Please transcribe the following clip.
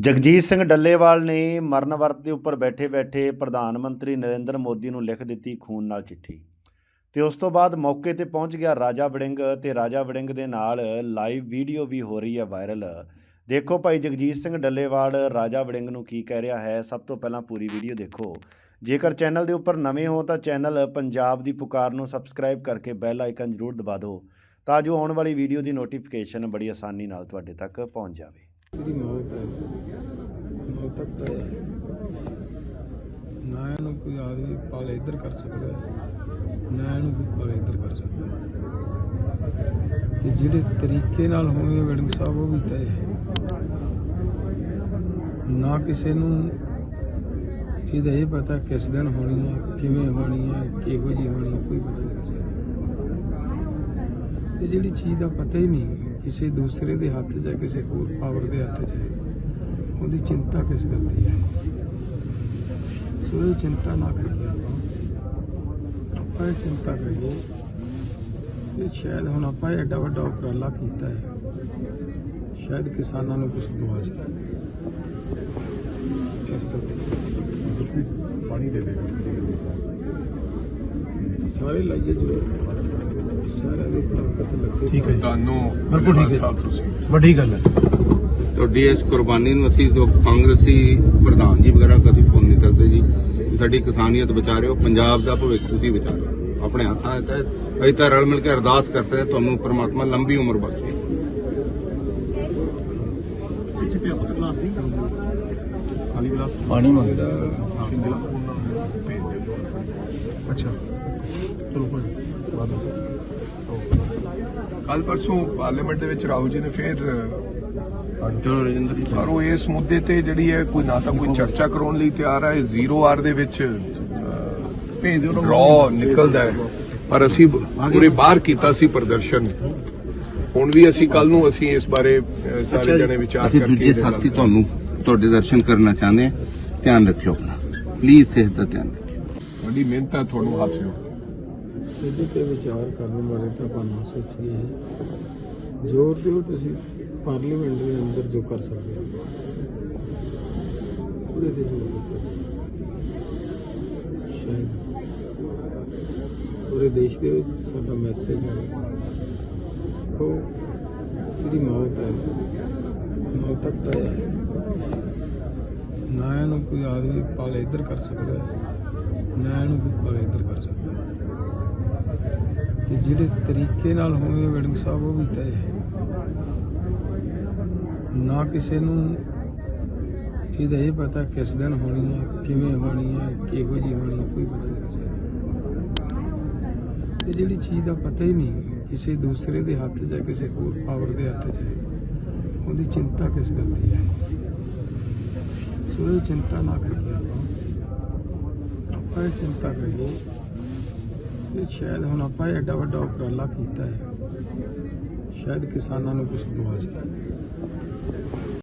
ਜਗਜੀਤ ਸਿੰਘ ਡੱਲੇਵਾਲ ਨੇ ਮਰਨ ਵਰਤ ਦੇ ਉੱਪਰ ਬੈਠੇ-ਬੈਠੇ ਪ੍ਰਧਾਨ ਮੰਤਰੀ ਨਰਿੰਦਰ ਮੋਦੀ ਨੂੰ ਲਿਖ ਦਿੱਤੀ ਖੂਨ ਨਾਲ ਚਿੱਠੀ। ਤੇ ਉਸ ਤੋਂ ਬਾਅਦ ਮੌਕੇ ਤੇ ਪਹੁੰਚ ਗਿਆ ਰਾਜਾ ਵੜਿੰਗ ਤੇ ਰਾਜਾ ਵੜਿੰਗ ਦੇ ਨਾਲ ਲਾਈਵ ਵੀਡੀਓ ਵੀ ਹੋ ਰਹੀ ਹੈ ਵਾਇਰਲ ਦੇਖੋ ਭਾਈ ਜਗਜੀਤ ਸਿੰਘ ਡੱਲੇਵਾਲ, ਰਾਜਾ ਵੜਿੰਗ ਨੂੰ ਕੀ ਕਹਿ ਰਿਹਾ ਹੈ? ਸਭ ਤੋਂ ਪਹਿਲਾਂ ਪੂਰੀ ਵੀਡੀਓ ਦੇਖੋ। ਜੇਕਰ ਚੈਨਲ ਦੇ ਉੱਪਰ ਨਵੇਂ ਹੋ ਤਾਂ ਚੈਨਲ ਪੰਜਾਬ ਦੀ ਪੁਕਾਰ ਨੂੰ ਸਬਸਕ੍ਰਾਈਬ ਕਰਕੇ ਬੈਲ ਆਈਕਨ ਜ਼ਰੂਰ ਦਬਾ ਦਿਓ, ਤਾਂ ਜੋ ਆਉਣ ਵਾਲੀ ਵੀਡੀਓ ਦੀ ਨੋਟੀਫਿਕੇਸ਼ਨ ਬੜੀ ਆਸਾਨੀ ਨਾਲ ਤੁਹਾਡੇ ਤੱਕ ਪਹੁੰਚ ਜਾਵੇ। ਇਹਦੀ ਮੌਤ ਹੈ ਮੌਤ ਤੱਕ ਹੈ ਨਾ ਇਹਨੂੰ ਕੋਈ ਆਦਮੀ ਪਾਲ ਇੱਧਰ ਕਰ ਸਕਦਾ ਨਾ ਇਹਨੂੰ ਕੋਈ ਪਾਲ ਇੱਧਰ ਕਰ ਸਕਦਾ ਤੇ ਜਿਹੜੇ ਤਰੀਕੇ ਨਾਲ ਹੋਵੇ ਵੜਿੰਗ ਸਾਹਿਬ ਉਹ ਵੀ ਤੈਅ ਹੈ ਨਾ ਕਿਸੇ ਨੂੰ ਇਹਦਾ ਇਹ ਪਤਾ ਕਿਸ ਦਿਨ ਹੋਣੀ ਹੈ ਕਿਵੇਂ ਹੋਣੀ ਹੈ ਕਿਹੋ ਜੀ ਹੋਣੀ ਕੋਈ ਪਤਾ ਨਹੀਂ ਕਿਸੇ ਤੇ ਜਿਹੜੀ ਚੀਜ਼ ਦਾ ਪਤਾ ਹੀ ਨਹੀਂ ਕਿਸੇ ਦੂਸਰੇ ਦੇ ਹੱਥ ਹੈ ਕਿਸੇ ਹੋਰ ਪਾਵਰ ਦੇ ਹੱਥ 'ਚ ਹੈ ਉਹਦੀ ਚਿੰਤਾ ਕਿਸ ਗੱਲ ਦੀ ਹੈ? ਸੋ ਇਹ ਚਿੰਤਾ ਨਾ ਕਰੀਏ ਆਪਾਂ। ਆਪਾਂ ਇਹ ਚਿੰਤਾ ਕਰੀਏ ਕਿ ਸ਼ਾਇਦ ਹੁਣ ਆਪਾਂ ਇਹ ਐਡਾ ਵੱਡਾ ਉਪਰਾਲਾ ਕੀਤਾ ਹੈ ਸ਼ਾਇਦ ਕਿਸਾਨਾਂ ਨੂੰ ਕੁਝ ਇਸ ਕਰਕੇ ਪਾਣੀ ਦੇ ਦੇ। ਸਾਰੇ ਲਾਈਏ ਜਰੂਰ। ਸਾਰਿਆਂ ਦੀ ਤਾਕਤ ਠੀਕ ਹੈ ਜੀ। ਤੁਹਾਨੂੰ ਬਿਲਕੁਲ ਠੀਕ ਹੈ। ਸਾਹਿਬ ਤੁਸੀਂ। ਵੱਡੀ ਗੱਲ ਹੈ। ਤੁਹਾਡੀ ਇਸ ਕੁਰਬਾਨੀ ਨੂੰ ਅਸੀਂ ਜੋ ਕਾਂਗਰਸੀ ਪ੍ਰਧਾਨ ਜੀ ਵਗੈਰਾ ਕਦੀ ਭੁੱਲ ਨਹੀਂ ਸਕਦੇ ਜੀ। ਸਾਡੀ ਕਿਸਾਨੀਅਤ ਬਚਾ ਰਹੇ ਹੋ ਪੰਜਾਬ ਦਾ ਭਵਿੱਖ ਤੁਸੀਂ ਹੋ ਆਪਣੇ ਹੱਥਾਂ ਵਿੱਚ ਹੈ ਅਸੀਂ ਤਾਂ ਰਲ ਮਿਲ ਕੇ ਅਰਦਾਸ ਕਰਦੇ ਹਾਂ ਤੁਹਾਨੂੰ ਪ੍ਰਮਾਤਮਾ ਲੰਬੀ ਉਮਰ ਬਖਸ਼ੇ। ਪਾਣੀ ਮੰਗਦਾ। ਅੱਛਾ। ਚਲੋ ਕੋਈ ਕੱਲ ਪਰਸੋਂ ਪਾਰਲੀਮੈਂਟ ਦੇ ਵਿੱਚ ਰਾਹੁਲ ਜੀ ਨੇ ਫਿਰ ਜੋ ਰਜਿੰਦਰ ਜੀ। ਪਰ ਉਹ ਇਸ ਮੁੱਦੇ ਤੇ ਜਿਹੜੀ ਹੈ ਕੋਈ ਨਾ ਤਾਂ ਕੋਈ ਚਰਚਾ ਕਰਾਉਣ ਲਈ ਤਿਆਰ ਹੈ ਜ਼ੀਰੋ ਆਰ ਦੇ ਵਿੱਚ ਭੇਜ ਰॉ ਨਿਕਲਦਾ ਹੈ। ਪਰ ਅਸੀਂ ਪੂਰੇ ਬਾਹਰ ਕੀਤਾ ਸੀ ਪ੍ਰਦਰਸ਼ਨ। ਹੁਣ ਵੀ ਅਸੀਂ ਕੱਲ ਨੂੰ ਅਸੀਂ ਇਸ ਬਾਰੇ ਸਾਰੇ ਜਣੇ ਵਿਚਾਰ ਕਰਕੇ ਦੂਜੇ ਸਾਥੀ ਤੁਹਾਨੂੰ ਤੁਹਾਡੇ ਦਰਸ਼ਨ ਕਰਨਾ ਚਾਹੁੰਦੇ ਹਾਂ। ਧਿਆਨ ਰੱਖਿਓ ਆਪਣਾ। ਪਲੀਜ਼ ਸਿਹਤ ਦਾ ਧਿਆਨ ਰੱਖਿਓ। ਵੱਡੀ ਮਿਹਨਤ ਹੈ ਤੁਹਾਨੂੰ ਹੱਥ ਜੋ ਇਹਦੇ ਤੇ ਵਿਚਾਰ ਕਰਨ ਬਾਰੇ ਤਾਂ ਆਪਾਂ ਨਾ ਸੋਚੀਏ। ਜ਼ੋਰ ਦਿਓ ਤੁਸੀਂ ਪਾਰਲੀਮੈਂਟ ਦੇ ਅੰਦਰ ਜੋ ਕਰ ਸਕਦੇ ਹੋ। ਉਹਦੇ ਤੇ ਜ਼ੋਰ ਦਿਓ। ਸ਼ਾਇਦ ਪੂਰੇ ਦੇਸ਼ ਦੇ ਵਿੱਚ ਸਾਡਾ ਮੈਸੇਜ ਹੈ ਕੋ ਜਿਹੜੀ ਮੌਤ ਹੈ। ਮੌਤ ਤੱਕ ਤਾਂ ਹੈ। ਨਾ ਇਹਨੂੰ ਕੋਈ ਆਦਮੀ ਪਾਲ ਇੱਧਰ ਕਰ ਸਕਦਾ। ਨਾ ਇਹਨੂੰ ਕੋਈ ਪਾਲ ਇੱਧਰ ਕਰ ਸਕਦਾ ਹੈ। ਤੇ ਜਿਹੜੇ ਤਰੀਕੇ ਨਾਲ ਹੋਵੇ ਵੜਿੰਗ ਸਾਹਿਬ, ਉਹ ਵੀ ਤੈਅ ਨਾ ਕਿਸੇ ਨੂੰ ਇਹਦਾ ਇਹ ਪਤਾ ਕਿਸ ਦਿਨ ਹੋਣੀ ਹੈ, ਕਿਵੇਂ ਹੋਣੀ ਹੈ, ਕਿਹੋ ਜੀ ਹੋਣੀ ਹੈ, ਕੋਈ ਪਤਾ ਨਹੀਂ ਕਿਸੇ ਤੇ ਜਿਹੜੀ ਚੀਜ਼ ਦਾ ਪਤਾ ਹੀ ਨਹੀਂ ਕਿਸੇ ਦੂਸਰੇ ਦੇ ਹੱਥ 'ਚ ਕਿਸੇ ਹੋਰ ਪਾਵਰ ਦੇ ਹੱਥ 'ਚ ਹੈ, ਉਹਦੀ ਚਿੰਤਾ ਕਿਸ ਗੱਲ ਦੀ ਹੈ? ਸੋ ਇਹ ਚਿੰਤਾ ਨਾ ਕਰੀਏ ਆਪਾਂ ਆਪਾਂ ਇਹ ਚਿੰਤਾ ਕਰੀਏ ਇਹ ਸ਼ਾਇਦ ਹੁਣ ਆਪਾਂ ਐਡਾ ਵੱਡਾ ਉਪਰਾਲਾ ਕੀਤਾ ਹੈ। ਸ਼ਾਇਦ ਕਿਸਾਨਾਂ ਨੂੰ ਕੁਝ ਦੁਆ ਜਾਏ